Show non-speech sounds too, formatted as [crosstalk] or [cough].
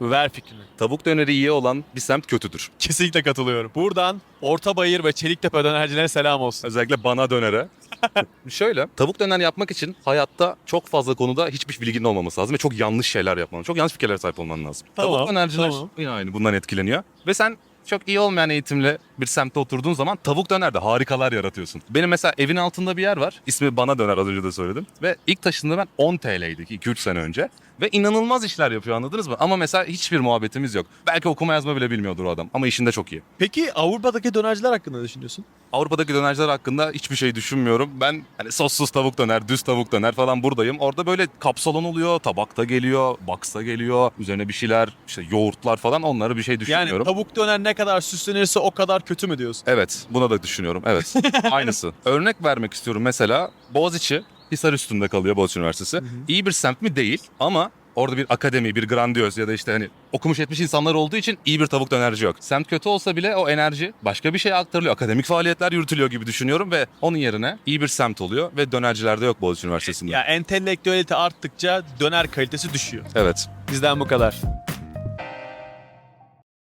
Ver fikrini. Tavuk döneri iyi olan bir semt kötüdür. Kesinlikle katılıyorum. Buradan Ortabayır ve Çeliktepe dönercilere selam olsun. Özellikle bana dönere. [laughs] Şöyle, tavuk döner yapmak için hayatta çok fazla konuda hiçbir bilginin olmaması lazım ve çok yanlış şeyler yapman, çok yanlış fikirlere sahip olman lazım. Tamam, tavuk dönerciler tamam. yine aynı bundan etkileniyor. Ve sen çok iyi olmayan eğitimle bir semtte oturduğun zaman tavuk dönerde harikalar yaratıyorsun. Benim mesela evin altında bir yer var. İsmi Bana Döner az önce de söyledim. Ve ilk taşındığımda ben 10 TL'ydi 2-3 sene önce. Ve inanılmaz işler yapıyor anladınız mı? Ama mesela hiçbir muhabbetimiz yok. Belki okuma yazma bile bilmiyordur o adam ama işinde çok iyi. Peki Avrupa'daki dönerciler hakkında ne düşünüyorsun? Avrupa'daki dönerciler hakkında hiçbir şey düşünmüyorum. Ben hani sossuz tavuk döner, düz tavuk döner falan buradayım. Orada böyle kapsalon oluyor, tabakta geliyor, box'ta geliyor. Üzerine bir şeyler, işte yoğurtlar falan onları bir şey Yani düşünmüyorum. tavuk döner ne kadar süslenirse o kadar kötü mü diyorsun? Evet, buna da düşünüyorum. Evet, [laughs] aynısı. Örnek vermek istiyorum mesela Boğaziçi, Hisar üstünde kalıyor Boğaziçi Üniversitesi. İyi bir semt mi? Değil ama orada bir akademi, bir grandiyoz ya da işte hani okumuş etmiş insanlar olduğu için iyi bir tavuk dönerci yok. Semt kötü olsa bile o enerji başka bir şeye aktarılıyor. Akademik faaliyetler yürütülüyor gibi düşünüyorum ve onun yerine iyi bir semt oluyor ve dönercilerde yok Boğaziçi Üniversitesi'nde. Ya entelektüelite arttıkça döner kalitesi düşüyor. Evet. Bizden bu kadar.